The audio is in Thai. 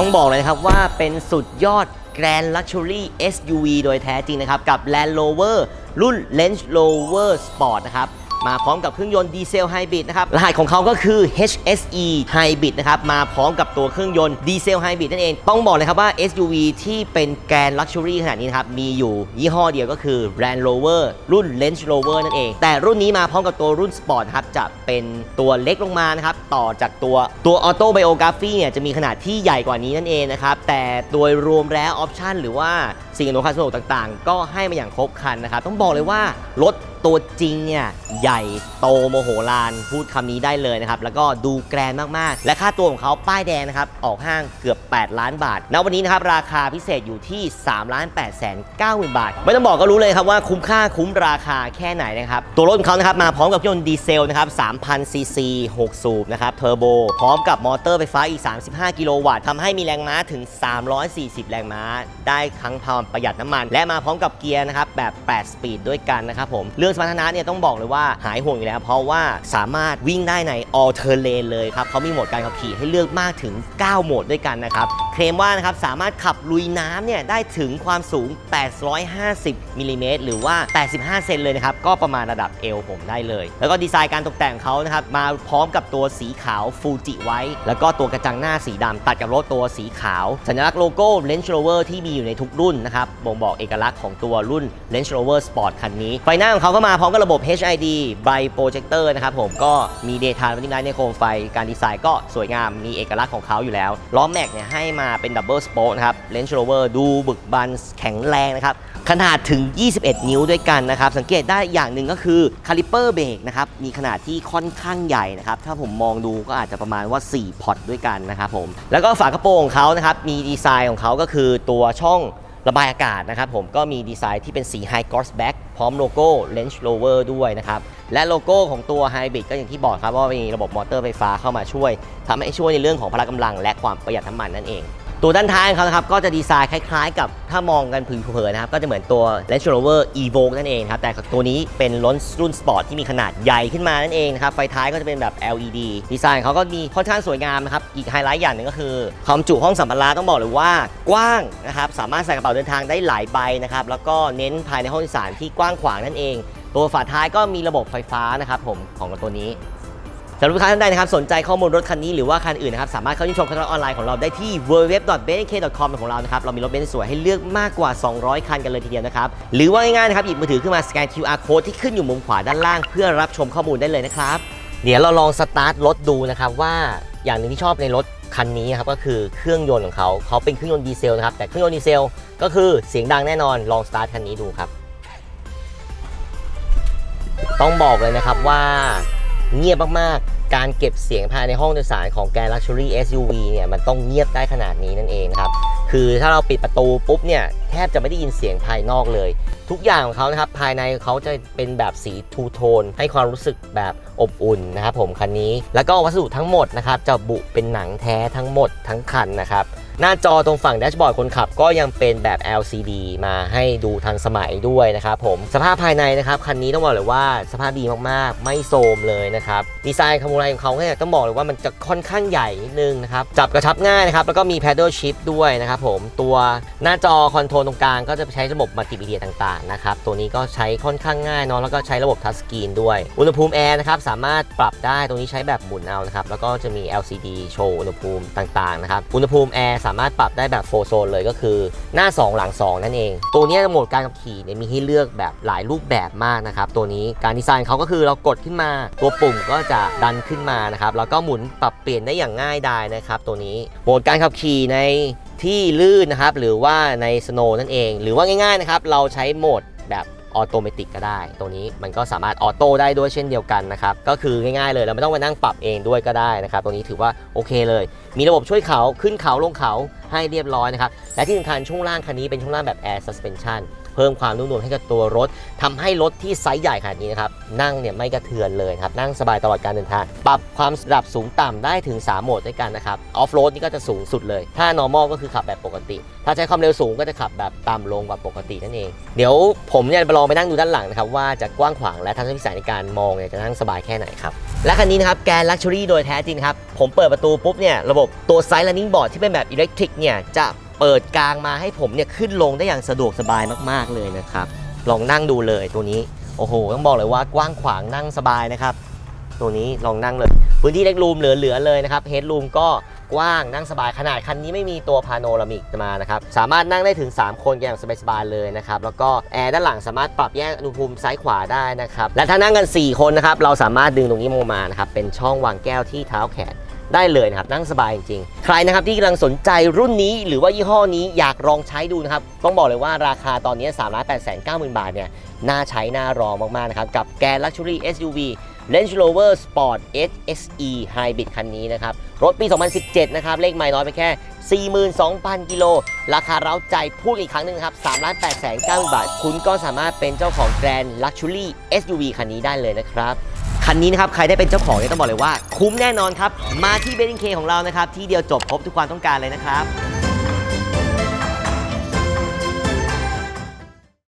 ต้องบอกเลยนะครับว่าเป็นสุดยอด Grand Luxury SUV โดยแท้จริงนะครับ กับ Land Rover รุ่น Range Rover Sport นะครับ มาพร้อมกับเครื่องยนต์ดีเซลไฮบริดนะครับ รหัสของเขาก็คือ HSE Hybrid นะครับ มาพร้อมกับตัวเครื่องยนต์ดีเซลไฮบริดนั่นเอง ต้องบอกเลยครับว่า SUV ที่เป็นแกรนลักชัวรี่ขนาดนี้นะครับ มีอยู่ยี่ห้อเดียวก็คือ Land Rover รุ่น Range Rover นั่นเอง แต่รุ่นนี้มาพร้อมกับตัวรุ่น Sport นะครับ จะเป็นตัวเล็กลงมานะครับ ต่อจากตัวตัว Auto Biography เนี่ยจะมีขนาดที่ใหญ่กว่านี้นั่นเองนะครับ แต่โดยรวมแล้วออปชันหรือว่าสิ่งอำนวยความสะดวกต่าง ๆ ก็ให้มาอย่างครบครันนะครับ ต้องบอกเลยว่ารถ ตัวจริงเนี่ยใหญ่โตโมโหลานพูดคำนี้ได้เลยนะครับ แล้วก็ดูแกรนมาก ๆ และค่าตัวของเขาป้ายแดงนะครับ ออกห้างเกือบ 8 ล้านบาทณวันนี้นะครับ ราคาพิเศษอยู่ที่3 8 9 0 0 0 0 บาท ไม่ต้องบอกก็รู้เลยครับว่าคุ้มค่าคุ้มราคาแค่ไหนนะครับ ตัวรถของเขานะครับมาพร้อมกับยนต์ดีเซลนะครับ3,000ซีซี6สูบนะครับเทอร์โบพร้อมกับมอเตอร์ไฟฟ้าอีก 35 กิโลวัตต์ทำให้มีแรงม้าถึง 340 แรงม้า ได้ทั้งความประหยัดน้ำมัน และมาพร้อมกับเกียร์นะครับแบบ 8 สปีดด้วยกันนะครับผมเรื่องสมรรถนะเนี่ยต้องบอกเลยว่าหายห่วงอยู่แล้ว เพราะว่าสามารถวิ่งได้ใน all terrain เลยครับเขามีโหมดการขับขี่ให้เลือกมากถึง 9 โหมดด้วยกันนะครับ เคลมว่านะครับสามารถขับลุยน้ำเนี่ยได้ถึงความสูง 850มิลลิเมตรหรือว่า 85 เซนเลยนะครับ ก็ประมาณระดับเอวผมได้เลย แล้วก็ดีไซน์การตกแต่งเขานะครับ มาพร้อมกับตัวสีขาวฟูจิไว้ แล้วก็ตัวกระจังหน้าสีดำตัดกับรถตัวสีขาว สัญลักษณ์โลโก้ Range Rover ที่มีอยู่ในทุกรุ่นนะครับบ่งบอกเอกลักษณ์ของตัวรุ่น Range Rover Sport คันนี้ ไฟหน้าของเขาก็มาพร้อมกับระบบ HID Bright Projector นะครับผมก็มี Daytime Running Light ในโคมไฟการดีไซน์ก็สวยงามมีเอกลักษณ์ของเขาอยู่แล้วล้อแม็กเนี่ยให้มาเป็นดับเบิลสปอคนะครับเลนจ์โรเวอร์ดูบึกบันแข็งแรงนะครับ ขนาดถึง 21 นิ้วด้วยกันนะครับ สังเกตได้อย่างหนึ่งก็คือคาลิเปอร์เบรกนะครับ มีขนาดที่ค่อนข้างใหญ่นะครับ ถ้าผมมองดูก็อาจจะประมาณว่า 4 พอร์ตด้วยกันนะครับผม แล้วก็ฝากระโปรงของเขานะครับ มีดีไซน์ของเขาก็คือตัวช่อง ระบายอากาศนะครับผมก็มีดีไซน์ที่เป็นสี High Gloss Back พร้อมโลโก้ Range Rover ด้วยนะครับ และโลโก้ของตัว Hybrid ก็อย่างที่บอกครับว่ามีระบบมอเตอร์ไฟฟ้าเข้ามาช่วยทำให้ช่วยในเรื่องของพละกำลัง และความประหยัดน้ำมันนั่นเอง ตัวด้านท้ายของเขานะครับก็จะดีไซน์คล้ายๆ กับถ้ามองกันผิวเผินนะครับก็จะเหมือนตัว Range Rover Evoque นั่นเองครับแต่ตัวนี้เป็นรถรุ่นสปอร์ตที่มีขนาดใหญ่ขึ้นมานั่นเองนะครับไฟท้ายก็จะเป็นแบบ LED ดีไซน์เขาก็มีค่อนข้างสวยงามนะครับอีกไฮไลท์อย่างหนึ่งก็คือ ความจุห้องสัมภาระต้องบอกเลยว่ากว้างนะครับสามารถใส่กระเป๋าเดินทางได้หลายใบนะครับแล้วก็เน้นภายในห้องโดยสารที่กว้างขวางนั่นเอง ตัวฝาท้ายก็มีระบบไฟฟ้านะครับผมของตัวนี้ สำหรับลูกค้าท่านใดนะครับสนใจข้อมูลรถคันนี้หรือว่าคันอื่นนะครับสามารถเข้าชมคอนเทออนไลน์ของเราได้ที่ www.benk.com ของเรานะครับเรามีรถเบนซ์สวยให้เลือกมากกว่า 200 คันกันเลยทีเดียวนะครับหรือว่าง่ายๆนะครับหยิบมือถือขึ้นมาสแกน QR code ที่ขึ้นอยู่มุมขวาด้านล่าง เพื่อรับชมข้อมูลได้เลยนะครับเดี๋ยวเราลองสตาร์ทรถดูนะครับว่าอย่างหนึ่งที่ชอบในรถคันนี้นะครับก็คือเครื่องยนต์ของเขาเขาเป็นเครื่องยนต์ดีเซลนะครับแต่เครื่องยนต์ดีเซลก็คือเสียงดังแน่นอนลองสตาร์ทคันนี้ดูครับต้องบอกเลยนะครับว่า เงียบมากๆ การเก็บเสียงภายในห้องโดยสารของแก Luxury SUV เนี่ยมันต้องเงียบได้ขนาดนี้นั่นเองครับ คือถ้าเราปิดประตูปุ๊บเนี่ยแทบจะไม่ได้ยินเสียงภายนอกเลย ทุกอย่างของเขานะครับภายในเขาจะเป็นแบบสีทูโทนให้ความรู้สึกแบบอบอุ่นนะครับผมคันนี้ แล้วก็วัสดุทั้งหมดนะครับจะบุเป็นหนังแท้ทั้งหมดทั้งคันนะครับ หน้าจอตรงฝั่งแดชบอร์ดคนขับก็ยังเป็นแบบ LCD มาให้ดูทันสมัยด้วยนะครับผมสภาพภายในนะครับคันนี้ต้องบอกเลยว่าสภาพดีมากๆ ไม่โทรมเลยนะครับดีไซน์ขโมยของเขาเนี่ยต้องบอกเลยว่ามันจะค่อนข้างใหญ่นิดนึงนะครับจับกระชับง่ายนะครับแล้วก็มี paddle shift ด้วยนะครับผมตัวหน้าจอคอนโทรลตรงกลางก็จะใช้ระบบมัลติมีเดียต่างๆนะครับตัวนี้ก็ใช้ค่อนข้างง่ายเนาะแล้วก็ใช้ระบบทัชสกรีนด้วย อุณหภูมิแอร์นะครับสามารถปรับได้ตรงนี้ใช้แบบหมุนเอานะครับแล้วก็จะมี LCD โชว์อุณหภูมิต่างๆนะครับอุณหภูมิแอร์สามารถปรับได้แบบโฟโซนเลยก็คือหน้า 2 หลัง 2 นั่นเอง ตัวนี้โหมดการขับขี่เนี่ยมีให้เลือกแบบหลายรูปแบบมากนะครับ ตัวนี้การดีไซน์เขาก็คือเรากดขึ้นมา ตัวปุ่มก็จะดันขึ้นมานะครับ แล้วก็หมุนปรับเปลี่ยนได้อย่างง่ายดายนะครับ ตัวนี้โหมดการขับขี่ในที่ลื่นนะครับหรือว่าในสโนว์นั่นเอง หรือว่าง่ายๆนะครับเราใช้โหมดแบบ ออโตเมติกก็ได้ ตัวนี้มันก็สามารถออโต้ได้ด้วยเช่นเดียวกันนะครับ ก็คือง่ายๆเลยเราไม่ต้องมานั่งปรับเองด้วยก็ได้นะครับ ตัวนี้ถือว่าโอเคเลย มีระบบช่วยเขาขึ้นเขาลงเขาให้เรียบร้อยนะครับ และที่สำคัญช่วงล่างคันนี้เป็นช่วงล่างแบบ Air Suspension เพิ่มความนุ่มนวลให้กับตัวรถทำให้รถที่ไซส์ใหญ่ขนาดนี้นะครับนั่งเนี่ยไม่กระเทือนเลยครับนั่งสบายตลอดการเดินทางปรับความระดับสูงต่ำได้ถึง 3 โหมดด้วยกันนะครับออฟโรดนี่ก็จะสูงสุดเลย ถ้า normal ก็คือขับแบบปกติ ถ้าใช้ความเร็วสูงก็จะขับแบบต่ำลงกว่าปกตินั่นเอง เดี๋ยวผมเนี่ยไปลองไปนั่งดูด้านหลังนะครับว่าจะกว้างขวางและทัศนวิสัยในการมองเนี่ยจะนั่งสบายแค่ไหนครับและคันนี้นะครับแกนลักชัวรี่โดยแท้จริงครับผมเปิดประตูปุ๊บเนี่ยระบบตัวไซด์ running board ที่เป็นแบบอิเล็กทริกเนี่ยจะ เปิดกลางมาให้ผมเนี่ยขึ้นลงได้อย่างสะดวกสบายมากๆเลยนะครับ ลองนั่งดูเลยตัวนี้โอ้โหต้องบอกเลยว่ากว้างขวางนั่งสบายนะครับ ตัวนี้ลองนั่งเลย พื้นที่เล็กรูมเหลือๆเลยนะครับเฮดรูมก็กว้างนั่งสบายขนาดคันนี้ไม่มีตัวพาโนรามิกมานะครับ สามารถนั่งได้ถึง 3 คนอย่างสบายๆเลยนะครับ แล้วก็แอร์ด้านหลังสามารถปรับแยกอุณหภูมิซ้ายขวาได้นะครับ และถ้านั่งกัน 4 คนนะครับ เราสามารถดึงตรงนี้ลงมานะครับ เป็นช่องวางแก้วที่เท้าแขน ได้เลยนะครับนั่งสบายจริงๆ ใครนะครับที่กำลังสนใจรุ่นนี้หรือว่ายี่ห้อนี้อยากลองใช้ดูนะครับ ต้องบอกเลยว่าราคาตอนนี้3 8 9 0 0 0 บาทเนี่ยน่าใช้น่ารองมากๆนะครับกับแกน Luxury SUV Range Rover Sport SSE Hybrid คันนี้นะครับ รถปี 2017 นะครับ เลขไม่น้อยไปแค่ 42,000 กิโล ราคาเร้าใจพูดอีกครั้งหนึ่งครับ3 8 9 0 0 0 บาท คุณก็สามารถเป็นเจ้าของแกรน Luxury SUV คันนี้ได้เลยนะครับ คันนี้นะครับใครได้เป็นเจ้าของเนี่ยต้องบอกเลยว่า คุ้มแน่นอนครับ มาที่เบนเคของเรานะครับที่เดียวจบครบทุกความต้องการเลยนะครับ